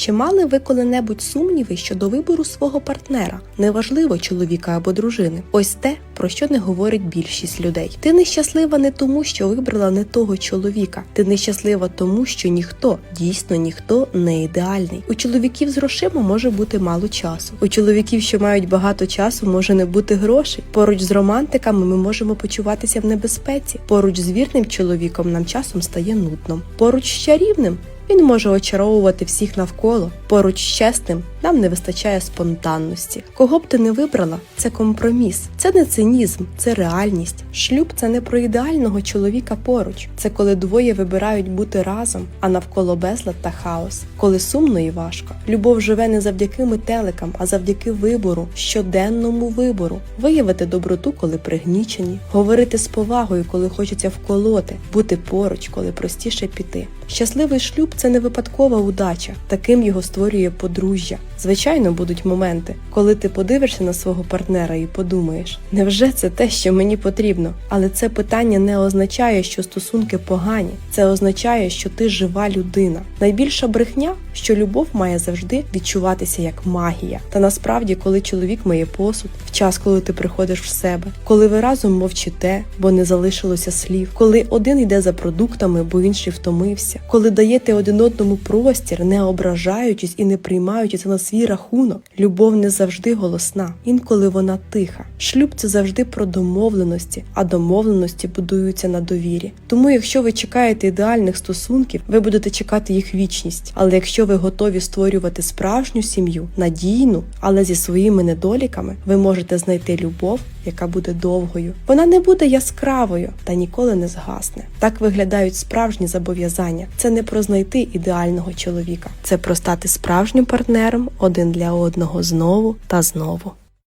Чи мали ви коли-небудь сумніви щодо вибору свого партнера, неважливо чоловіка або дружини? Ось те, про що не говорить більшість людей. Ти нещаслива не тому, що вибрала не того чоловіка. Ти нещаслива тому, що ніхто, дійсно ніхто не ідеальний. У чоловіків з грошима може бути мало часу. У чоловіків, що мають багато часу, може не бути грошей. Поруч з романтиками ми можемо почуватися в небезпеці. Поруч з вірним чоловіком нам часом стає нудно. Поруч з чарівним він може очаровувати всіх навколо. Поруч з чесним нам не вистачає спонтанності. Кого б ти не вибрала, це компроміс, це не цинізм, це реальність. Шлюб це не про ідеального чоловіка поруч. Це коли двоє вибирають бути разом, а навколо безлад та хаос, коли сумно і важко. Любов живе не завдяки метеликам, а завдяки вибору, щоденному вибору, виявити доброту, коли пригнічені, говорити з повагою, коли хочеться вколоти, бути поруч, коли простіше піти. Щасливий шлюб це не випадкова удача, таким його створює подружжя. Звичайно, будуть моменти, коли ти подивишся на свого партнера і подумаєш, невже це те, що мені потрібно? Але це питання не означає, що стосунки погані. Це означає, що ти жива людина. Найбільша брехня, що любов має завжди відчуватися як магія. Та насправді, коли чоловік миє посуд, в час, коли ти приходиш в себе, коли ви разом мовчите, бо не залишилося слів, коли один йде за продуктами, бо інший втомився, коли даєте один одному простір, не ображаючись і не приймаючи це на свій рахунок, любов не завжди голосна, інколи вона тиха. Шлюб це завжди про домовленості, а домовленості будуються на довірі. Тому, якщо ви чекаєте ідеальних стосунків, ви будете чекати їх вічність. Але якщо ви готові створювати справжню сім'ю, надійну, але зі своїми недоліками, ви можете знайти любов, яка буде довгою. Вона не буде яскравою та ніколи не згасне. Так виглядають справжні зобов'язання. Це не про знайти ідеального чоловіка, це про стати справжнім партнером один для одного знову та знову.